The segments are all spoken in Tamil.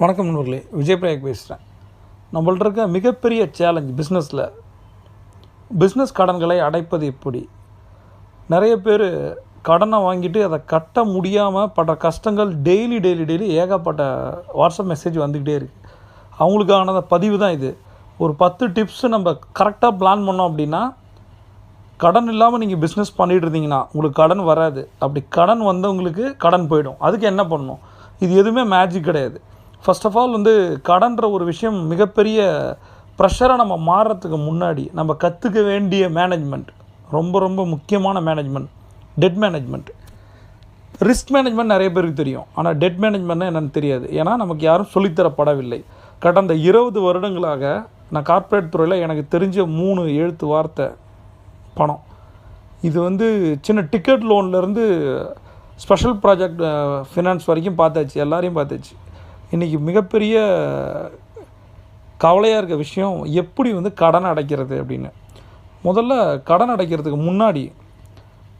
வணக்கம் நண்பர்களே விஜய் பிரயாக் பேசுகிறேன் நம்மள்ட்ட இருக்க மிகப்பெரிய சேலஞ்ச் பிஸ்னஸில் பிஸ்னஸ் கடன்களை அடைப்பது எப்படி? நிறைய பேர் கடனை வாங்கிட்டு அதை கட்ட முடியாமல் படுற கஷ்டங்கள் டெய்லி டெய்லி டெய்லி ஏகப்பட்ட வாட்ஸ்அப் மெசேஜ் வந்துக்கிட்டே இருக்குது அவங்களுக்கான பதிவு தான் இது. ஒரு பத்து டிப்ஸு நம்ம கரெக்டாக பிளான் பண்ணோம் அப்படின்னா கடன் இல்லாமல் நீங்கள் பிஸ்னஸ் பண்ணிகிட்டு இருந்தீங்கன்னா உங்களுக்கு கடன் வராது. அப்படி கடன் வந்தவங்களுக்கு கடன் போயிடும். அதுக்கு என்ன பண்ணணும்? இது எதுவுமே மேஜிக் கிடையாது. ஃபஸ்ட் ஆஃப் ஆல் வந்து கடன்ற ஒரு விஷயம் மிகப்பெரிய ப்ரெஷரை நம்ம மாறுறதுக்கு முன்னாடி நம்ம கற்றுக்க வேண்டிய மேனேஜ்மெண்ட் ரொம்ப ரொம்ப முக்கியமான management debt management risk management நிறைய பேருக்கு தெரியும். ஆனால் டெட் மேனேஜ்மெண்ட்னா என்னென்னு தெரியாது. ஏன்னா நமக்கு யாரும் சொல்லித்தரப்படவில்லை. கடந்த இருபது வருடங்களாக நான் கார்ப்பரேட் துறையில் எனக்கு தெரிஞ்ச மூணு எழுத்து வார்த்தை பணம். இது வந்து சின்ன டிக்கெட் லோன்லேருந்து ஸ்பெஷல் ப்ராஜெக்ட் ஃபினான்ஸ் வரைக்கும் பார்த்தாச்சு. எல்லாரையும் பார்த்தாச்சு. இன்றைக்கி மிகப்பெரிய கவலையாக இருக்க விஷயம் எப்படி வந்து கடன் அடைக்கிறது அப்படின்னு. முதல்ல கடன் அடைக்கிறதுக்கு முன்னாடி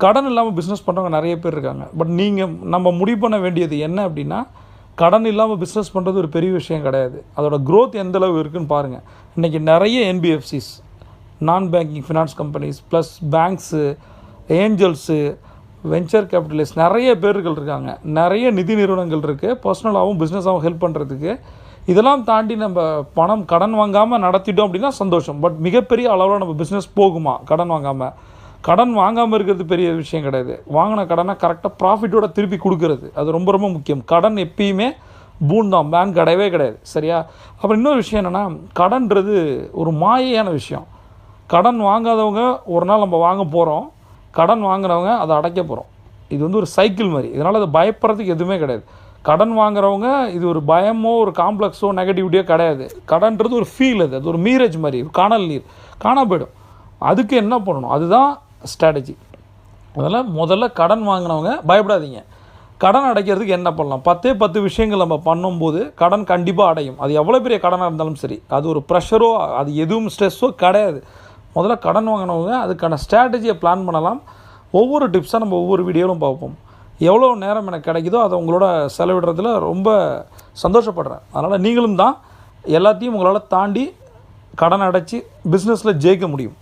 கடன் இல்லாமல் பிஸ்னஸ் பண்ணுறவங்க நிறைய பேர் இருக்காங்க. பட் நீங்கள் நம்ம முடிவு பண்ண வேண்டியது என்ன அப்படின்னா கடன் இல்லாமல் பிஸ்னஸ் பண்ணுறது ஒரு பெரிய விஷயம் கிடையாது. அதோட க்ரோத் எந்த அளவு இருக்குதுன்னு பாருங்கள் இன்றைக்கி நிறைய NBFCs non banking finance companies plus banks angels venture capitalist நிறைய பேர்கள் இருக்காங்க. நிறைய நிதி நிறுவனங்கள் இருக்குது பர்சனலாகவும் பிஸ்னஸாகவும் ஹெல்ப் பண்ணுறதுக்கு இதெல்லாம் தாண்டி நம்ம பணம் கடன் வாங்காமல் நடத்திட்டோம் அப்படின்னா சந்தோஷம். பட் மிகப்பெரிய அளவில் நம்ம பிஸ்னஸ் போகுமா? கடன் வாங்காமல் கடன் வாங்காமல் இருக்கிறது பெரிய விஷயம் கிடையாது. வாங்கின கடனை கரெக்டாக ப்ராஃபிட்டோட திருப்பி கொடுக்கறது. அது ரொம்ப ரொம்ப முக்கியம். கடன் எப்பயுமே பூன் தான். பேங்க் கிடையவே கிடையாது. சரியா? அப்புறம் இன்னொரு விஷயம் என்னென்னா கடன்றது ஒரு மாயையான விஷயம். கடன் வாங்காதவங்க ஒரு நாள் நம்ம வாங்க போகிறோம் கடன் வாங்குறவங்க அதை அடைக்க போகிறோம் இது வந்து ஒரு சைக்கிள் மாதிரி. இதனால் அதை பயப்படுறதுக்கு எதுவுமே கிடையாது. கடன் வாங்குறவங்க இது ஒரு பயமோ ஒரு காம்ப்ளெக்ஸோ நெகட்டிவிட்டியோ கிடையாது. கடன்றது ஒரு ஃபீல் அது. அது ஒரு மீரேஜ் மாதிரி ஒரு காணல் நீர். காணா போயிடும். அதுக்கு என்ன பண்ணணும்? அதுதான் ஸ்ட்ராட்டஜி அதனால் முதல்ல கடன் வாங்கினவங்க பயப்படாதீங்க. கடன் அடைக்கிறதுக்கு என்ன பண்ணலாம்? பத்தே பத்து விஷயங்கள் நம்ம பண்ணும்போது கடன் கண்டிப்பாக அடையும். அது எவ்வளோ பெரிய கடனாக இருந்தாலும் சரி. அது ஒரு ப்ரெஷரோ அது எதுவும் ஸ்ட்ரெஸ்ஸோ கிடையாது. முதல்ல கடன் வாங்கினவங்க அதுக்கான ஸ்ட்ராட்டஜியை பிளான் பண்ணலாம். ஒவ்வொரு டிப்ஸாக நம்ம ஒவ்வொரு வீடியோவிலும் பார்ப்போம். எவ்வளோ நேரம் எனக்கு கிடைக்குதோ அதை உங்களோட செலவிடுறதுல ரொம்ப சந்தோஷப்படுறேன். அதனால் நீங்களும் தான் எல்லாத்தையும் உங்களால் தாண்டி கடன் அடைச்சி பிஸ்னஸில் ஜெயிக்க முடியும்.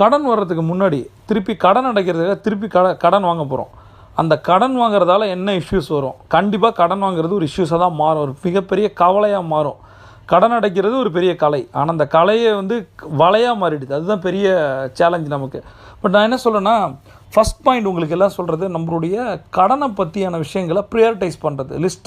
கடன் வர்றதுக்கு முன்னாடி திருப்பி கடன் அடைக்கிறதுக்காக திருப்பி கட கடன் வாங்க போகிறோம் அந்த கடன் வாங்குறதால என்ன இஷ்யூஸ் வரும்? கண்டிப்பாக கடன் வாங்குறது ஒரு இஷ்யூஸாக தான் மாறும். ஒரு மிகப்பெரிய கவலையாக மாறும். கடன் அடைக்கிறது ஒரு பெரிய கலை. ஆனால் அந்த கலையை வந்து வலையாக மாறிடுது. அதுதான் பெரிய சேலஞ்ச் நமக்கு. பட் நான் என்ன சொல்கிறேன்னா ஃபஸ்ட் பாயிண்ட் உங்களுக்கு எல்லாம் சொல்கிறது நம்மளுடைய கடனை பற்றியான விஷயங்களை ப்ரியாரிட்டைஸ் பண்ணுறது லிஸ்ட்